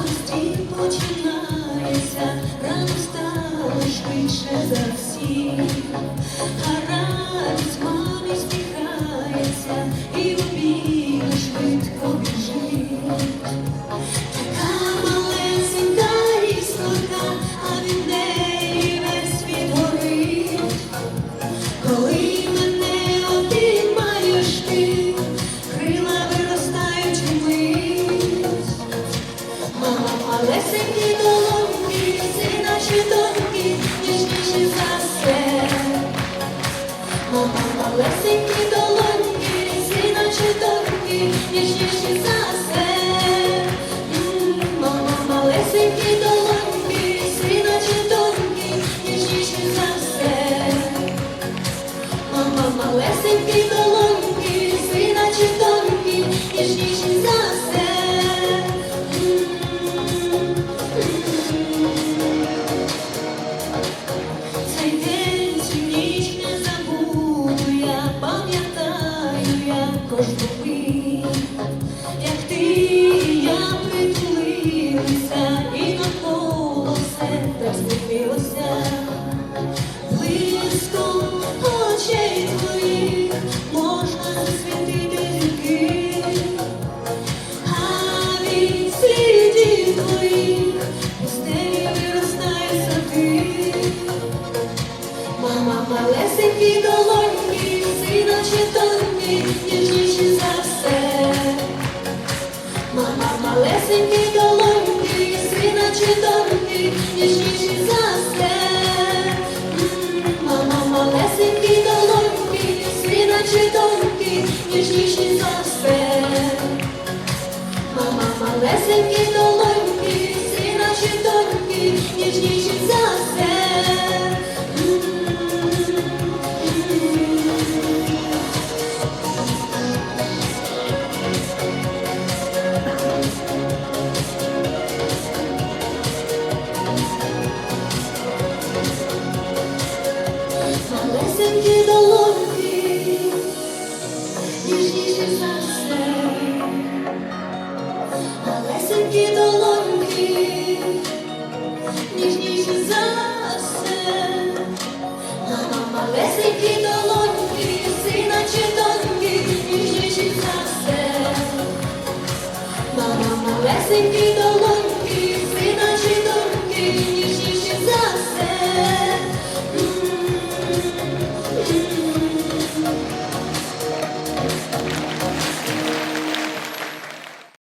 Радості Малесенькі долоньки, сина чи доньки, ніжніші за все. Мама, малесенькі долоньки, сина наші доньки, ніжніші за. Малесенькі долоньки, сина чи доньки, ніжніші за все. М, Мама, малесенькі долоньки, сина чи доньки, ніжніші за все. Мама, малесенькі долоньки, ніжніші за. Ніжніші за все. Мама, малесенькі долоньки, сина чи доньки, ніжніші за все. Мама, малесенькі